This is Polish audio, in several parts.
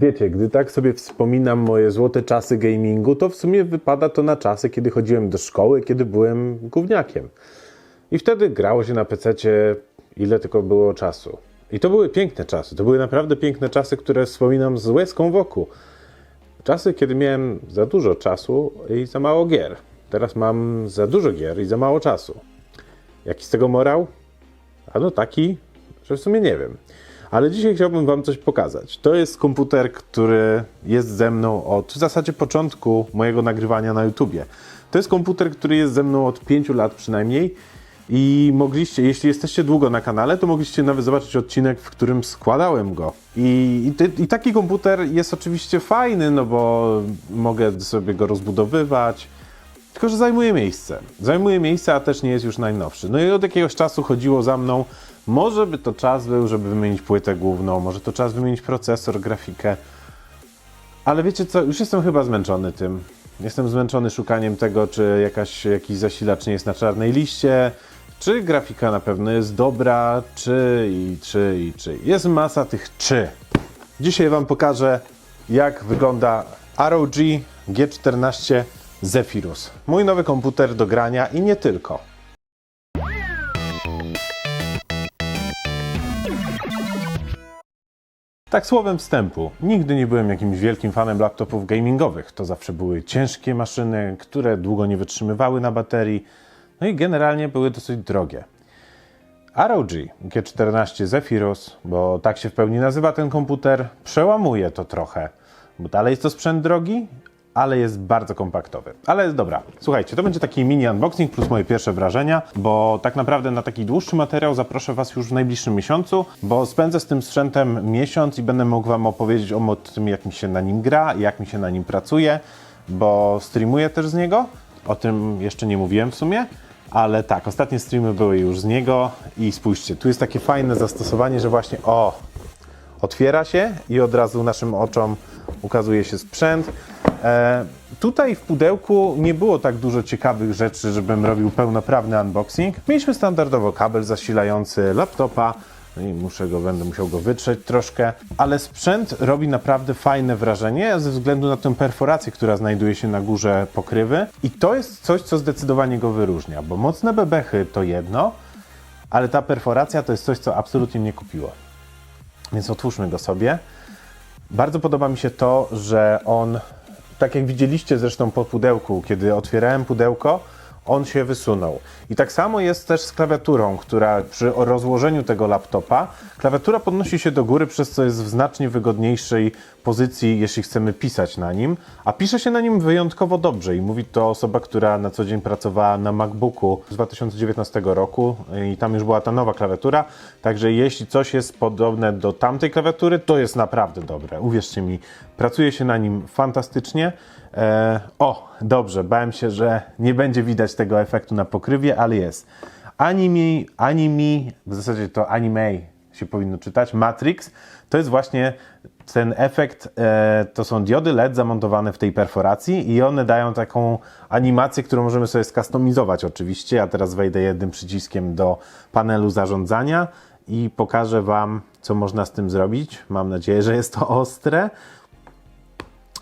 Wiecie, gdy tak sobie wspominam moje złote czasy gamingu, to w sumie wypada to na czasy, kiedy chodziłem do szkoły, kiedy byłem gówniakiem. I wtedy grało się na PC-cie ile tylko było czasu. I to były piękne czasy. To były naprawdę piękne czasy, które wspominam z łezką wokół. Czasy, kiedy miałem za dużo czasu i za mało gier. Teraz mam za dużo gier i za mało czasu. Jaki z tego morał? A no taki, że w sumie nie wiem. Ale dzisiaj chciałbym Wam coś pokazać. To jest komputer, który jest ze mną od w zasadzie początku mojego nagrywania na YouTubie. To jest komputer, który jest ze mną od 5 lat przynajmniej. I mogliście, jeśli jesteście długo na kanale, to mogliście nawet zobaczyć odcinek, w którym składałem go. I, i, i taki komputer jest oczywiście fajny, no bo mogę sobie go rozbudowywać, tylko, że zajmuje miejsce. Zajmuje miejsce, a też nie jest już najnowszy. No i od jakiegoś czasu chodziło za mną, może by to czas był, żeby wymienić płytę główną, może to czas wymienić procesor, grafikę. Ale wiecie co, już jestem chyba zmęczony tym. Jestem zmęczony szukaniem tego, czy jakaś, jakiś zasilacz nie jest na czarnej liście, czy grafika na pewno jest dobra, czy i czy i czy. Jest masa tych czy. Dzisiaj Wam pokażę, jak wygląda ROG G14 Zephyrus. Mój nowy komputer do grania i nie tylko. Tak słowem wstępu, nigdy nie byłem jakimś wielkim fanem laptopów gamingowych. To zawsze były ciężkie maszyny, które długo nie wytrzymywały na baterii, no i generalnie były dosyć drogie. ROG G14 Zephyrus, bo tak się w pełni nazywa ten komputer, przełamuje to trochę, bo dalej jest to sprzęt drogi, ale jest bardzo kompaktowy. Ale dobra, słuchajcie, to będzie taki mini unboxing plus moje pierwsze wrażenia, bo tak naprawdę na taki dłuższy materiał zaproszę Was już w najbliższym miesiącu, bo spędzę z tym sprzętem miesiąc i będę mógł Wam opowiedzieć o tym, jak mi się na nim gra, jak mi się na nim pracuje, bo streamuję też z niego. O tym jeszcze nie mówiłem w sumie. Ale tak, ostatnie streamy były już z niego i spójrzcie, tu jest takie fajne zastosowanie, że właśnie o, otwiera się i od razu naszym oczom ukazuje się sprzęt. E, tutaj w pudełku nie było tak dużo ciekawych rzeczy, żebym robił pełnoprawny unboxing. Mieliśmy standardowo kabel zasilający laptopa, no i muszę go, będę musiał go wytrzeć troszkę, ale sprzęt robi naprawdę fajne wrażenie ze względu na tę perforację, która znajduje się na górze pokrywy i to jest coś, co zdecydowanie go wyróżnia, bo mocne bebechy to jedno, ale ta perforacja to jest coś, co absolutnie mnie kupiło. Więc otwórzmy go sobie. Bardzo podoba mi się to, że on, tak jak widzieliście zresztą po pudełku, kiedy otwierałem pudełko, on się wysunął. I tak samo jest też z klawiaturą, która przy rozłożeniu tego laptopa, klawiatura podnosi się do góry, przez co jest w znacznie wygodniejszej pozycji, jeśli chcemy pisać na nim, a pisze się na nim wyjątkowo dobrze i mówi to osoba, która na co dzień pracowała na MacBooku z 2019 roku i tam już była ta nowa klawiatura, także jeśli coś jest podobne do tamtej klawiatury, to jest naprawdę dobre, uwierzcie mi, pracuje się na nim fantastycznie. E, o, dobrze, bałem się, że nie będzie widać tego efektu na pokrywie, ale jest. Anime, anime, w zasadzie to anime się powinno czytać, Matrix, to jest właśnie ten efekt, e, to są diody LED zamontowane w tej perforacji i one dają taką animację, którą możemy sobie skustomizować oczywiście. Ja teraz wejdę jednym przyciskiem do panelu zarządzania i pokażę Wam, co można z tym zrobić. Mam nadzieję, że jest to ostre.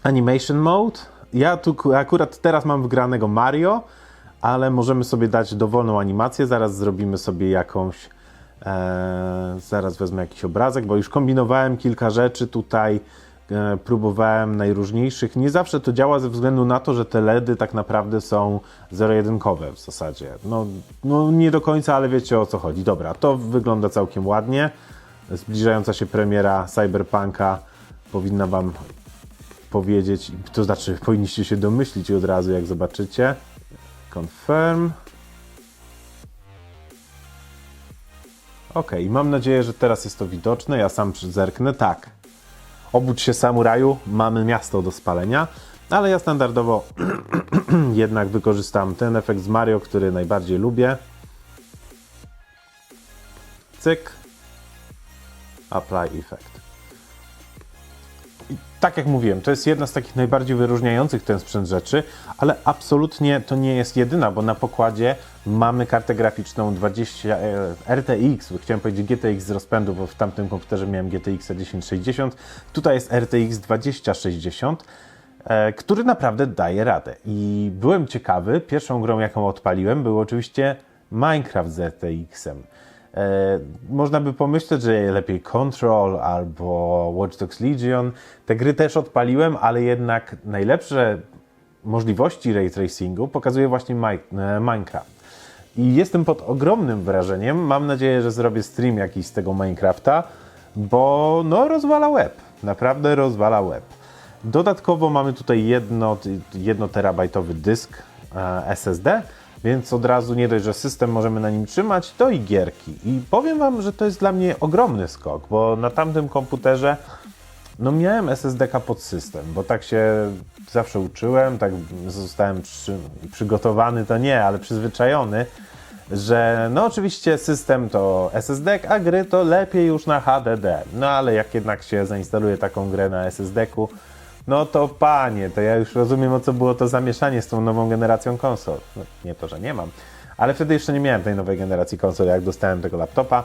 Animation Mode. Ja tu akurat teraz mam wgranego Mario, ale możemy sobie dać dowolną animację. Zaraz zrobimy sobie jakąś. E, zaraz wezmę jakiś obrazek, bo już kombinowałem kilka rzeczy tutaj. E, próbowałem najróżniejszych. Nie zawsze to działa ze względu na to, że te LEDy tak naprawdę są zero-jedynkowe w zasadzie. No, no nie do końca, ale wiecie o co chodzi. Dobra, to wygląda całkiem ładnie. Zbliżająca się premiera Cyberpunka powinna Wam powiedzieć, to znaczy powinniście się domyślić od razu, jak zobaczycie. Confirm. Ok, mam nadzieję, że teraz jest to widoczne. Ja sam zerknę. Tak. Obudź się samuraju, mamy miasto do spalenia, ale ja standardowo jednak wykorzystam ten efekt z Mario, który najbardziej lubię. Cyk. Apply effect. Tak jak mówiłem, to jest jedna z takich najbardziej wyróżniających ten sprzęt rzeczy, ale absolutnie to nie jest jedyna, bo na pokładzie mamy kartę graficzną 20 e, RTX, chciałem powiedzieć GTX z rozpędu, bo w tamtym komputerze miałem GTX 1060. Tutaj jest RTX 2060 e, który naprawdę daje radę. I byłem ciekawy, pierwszą grą jaką odpaliłem był oczywiście Minecraft z RTX-em. E, można by pomyśleć, że lepiej Control albo Watch Dogs Legion. Te gry też odpaliłem, ale jednak najlepsze możliwości ray tracingu pokazuje właśnie e, Minecraft. I jestem pod ogromnym wrażeniem. Mam nadzieję, że zrobię stream jakiś z tego Minecrafta, bo no rozwala web. Naprawdę rozwala web. Dodatkowo mamy tutaj jedno, jedno terabajtowy dysk e, SSD, więc od razu nie dość, że system możemy na nim trzymać, to i gierki. I powiem Wam, że to jest dla mnie ogromny skok, bo na tamtym komputerze no miałem SSD-ka pod system, bo tak się zawsze uczyłem, tak zostałem przy, przygotowany, to nie, ale przyzwyczajony, że no oczywiście system to SSD, a gry to lepiej już na HDD. No ale jak jednak się zainstaluje taką grę na SSD-ku, no to panie, to ja już rozumiem o co było to zamieszanie z tą nową generacją konsol. No, nie to, że nie mam, ale wtedy jeszcze nie miałem tej nowej generacji konsol, jak dostałem tego laptopa.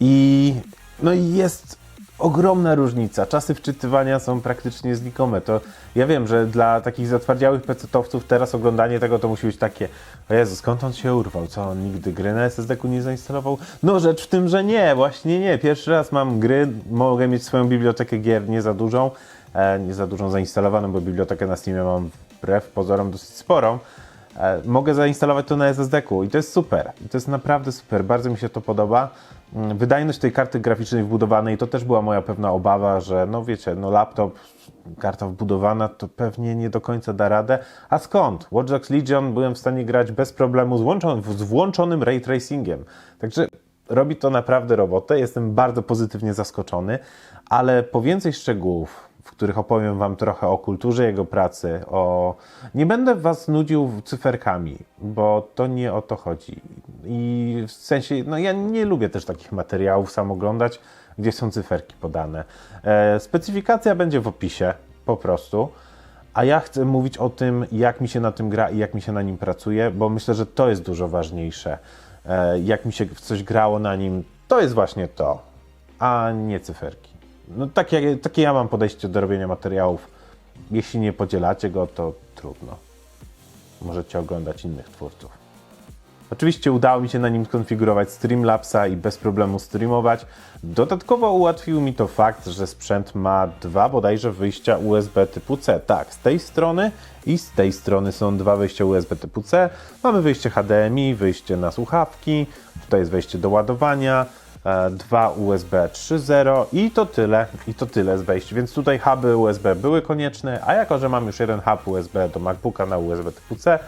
I no i jest ogromna różnica. Czasy wczytywania są praktycznie znikome. To ja wiem, że dla takich zatwardziałych pecetowców teraz oglądanie tego to musi być takie o Jezu, skąd on się urwał? Co, on nigdy gry na SSD-ku nie zainstalował? No rzecz w tym, że nie, właśnie nie. Pierwszy raz mam gry, mogę mieć swoją bibliotekę gier nie za dużą, e, nie za dużą zainstalowaną, bo bibliotekę na Steamie mam wbrew pozorom dosyć sporą. E, mogę zainstalować to na SSD-ku i to jest super. I to jest naprawdę super. Bardzo mi się to podoba. Mm, Wydajność tej karty graficznej wbudowanej to też była moja pewna obawa, że no wiecie, no laptop, karta wbudowana to pewnie nie do końca da radę. A skąd? Watch Dogs Legion byłem w stanie grać bez problemu z, z włączonym ray tracingiem. Także robi to naprawdę robotę. Jestem bardzo pozytywnie zaskoczony, ale po więcej szczegółów, w których opowiem Wam trochę o kulturze jego pracy, o... Nie będę Was nudził cyferkami, bo to nie o to chodzi. I w sensie, no ja nie lubię też takich materiałów sam oglądać, gdzie są cyferki podane. E, specyfikacja będzie w opisie, po prostu. A ja chcę mówić o tym, jak mi się na tym gra i jak mi się na nim pracuje, bo myślę, że to jest dużo ważniejsze. E, jak mi się w coś grało na nim, to jest właśnie to, a nie cyferki. No takie, takie ja mam podejście do robienia materiałów. Jeśli nie podzielacie go, to trudno. Możecie oglądać innych twórców. Oczywiście udało mi się na nim skonfigurować Streamlabsa i bez problemu streamować. Dodatkowo ułatwił mi to fakt, że sprzęt ma dwa bodajże wyjścia USB typu C. Tak, z tej strony i z tej strony są dwa wyjścia USB typu C. Mamy wyjście HDMI, wyjście na słuchawki, tutaj jest wejście do ładowania, dwa USB 3.0 i to tyle, i to tyle z wejść. Więc tutaj huby USB były konieczne, a jako, że mam już jeden hub USB do MacBooka na USB typu C,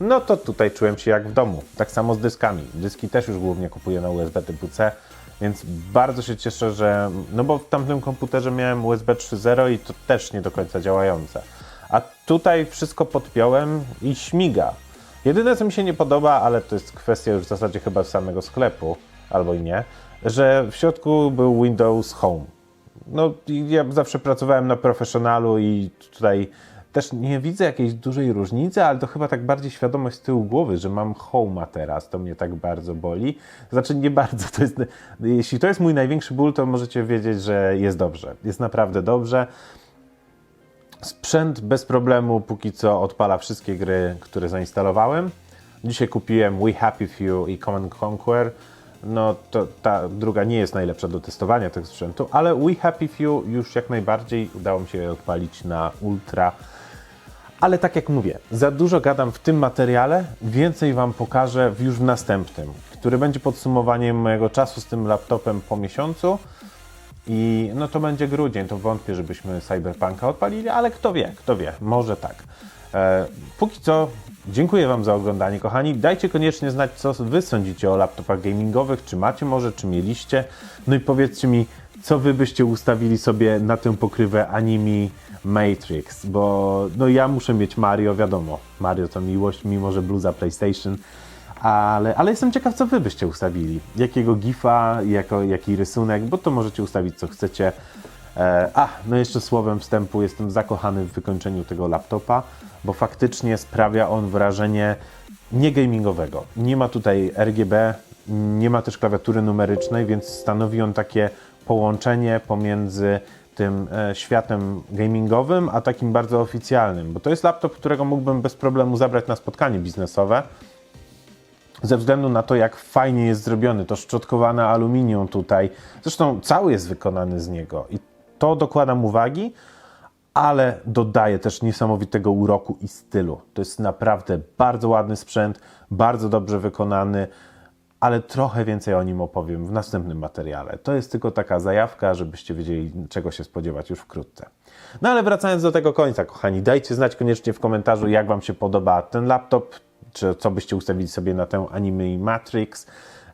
no to tutaj czułem się jak w domu. Tak samo z dyskami. Dyski też już głównie kupuję na USB typu C, więc bardzo się cieszę, że. No bo w tamtym komputerze miałem USB 3.0 i to też nie do końca działające. A tutaj wszystko podpiąłem i śmiga. Jedyne co mi się nie podoba, ale to jest kwestia już w zasadzie chyba samego sklepu, albo i nie, że w środku był Windows Home. No, ja zawsze pracowałem na profesjonalu i tutaj też nie widzę jakiejś dużej różnicy, ale to chyba tak bardziej świadomość z tyłu głowy, że mam Home'a teraz, to mnie tak bardzo boli. Znaczy nie bardzo, to jest, jeśli to jest mój największy ból, to możecie wiedzieć, że jest dobrze. Jest naprawdę dobrze. Sprzęt bez problemu póki co odpala wszystkie gry, które zainstalowałem. Dzisiaj kupiłem We Happy Few i Command Conquer. No to ta druga nie jest najlepsza do testowania tego sprzętu, ale We Happy Few już jak najbardziej udało mi się je odpalić na ultra. Ale tak jak mówię, za dużo gadam w tym materiale, więcej Wam pokażę już w następnym, który będzie podsumowaniem mojego czasu z tym laptopem po miesiącu. I no to będzie grudzień, to wątpię, żebyśmy Cyberpunka odpalili, ale kto wie, kto wie, może tak. E, póki co, dziękuję Wam za oglądanie, kochani. Dajcie koniecznie znać, co Wy sądzicie o laptopach gamingowych, czy macie może, czy mieliście. No i powiedzcie mi, co Wy byście ustawili sobie na tę pokrywę anime Matrix, bo no ja muszę mieć Mario, wiadomo, Mario to miłość, mimo że bluza PlayStation, ale, ale jestem ciekaw, co wy byście ustawili. Jakiego gifa, jako, jaki rysunek, bo to możecie ustawić, co chcecie. E, a, no jeszcze słowem wstępu, jestem zakochany w wykończeniu tego laptopa, bo faktycznie sprawia on wrażenie nie gamingowego. Nie ma tutaj RGB, nie ma też klawiatury numerycznej, więc stanowi on takie połączenie pomiędzy tym e, światem gamingowym, a takim bardzo oficjalnym, bo to jest laptop, którego mógłbym bez problemu zabrać na spotkanie biznesowe, ze względu na to, jak fajnie jest zrobiony, to szczotkowane aluminium tutaj, zresztą cały jest wykonany z niego i to dokładam uwagi, ale dodaje też niesamowitego uroku i stylu. To jest naprawdę bardzo ładny sprzęt, bardzo dobrze wykonany, ale trochę więcej o nim opowiem w następnym materiale. To jest tylko taka zajawka, żebyście wiedzieli, czego się spodziewać już wkrótce. No ale wracając do tego końca, kochani, dajcie znać koniecznie w komentarzu, jak Wam się podoba ten laptop, czy co byście ustawili sobie na tę Anime Matrix.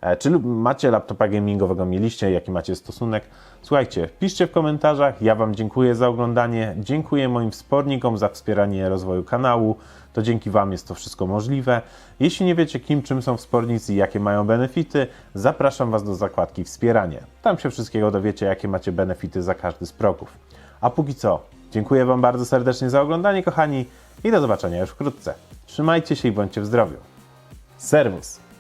E, Czy macie laptopa gamingowego, mieliście, jaki macie stosunek? Słuchajcie, piszcie w komentarzach. Ja Wam dziękuję za oglądanie. Dziękuję moim wspólnikom za wspieranie rozwoju kanału. To dzięki Wam jest to wszystko możliwe. Jeśli nie wiecie, kim, czym są wspólnicy i jakie mają benefity, zapraszam Was do zakładki Wspieranie. Tam się wszystkiego dowiecie, jakie macie benefity za każdy z progów. A póki co, dziękuję Wam bardzo serdecznie za oglądanie, kochani, i do zobaczenia już wkrótce. Trzymajcie się i bądźcie w zdrowiu. Serwus!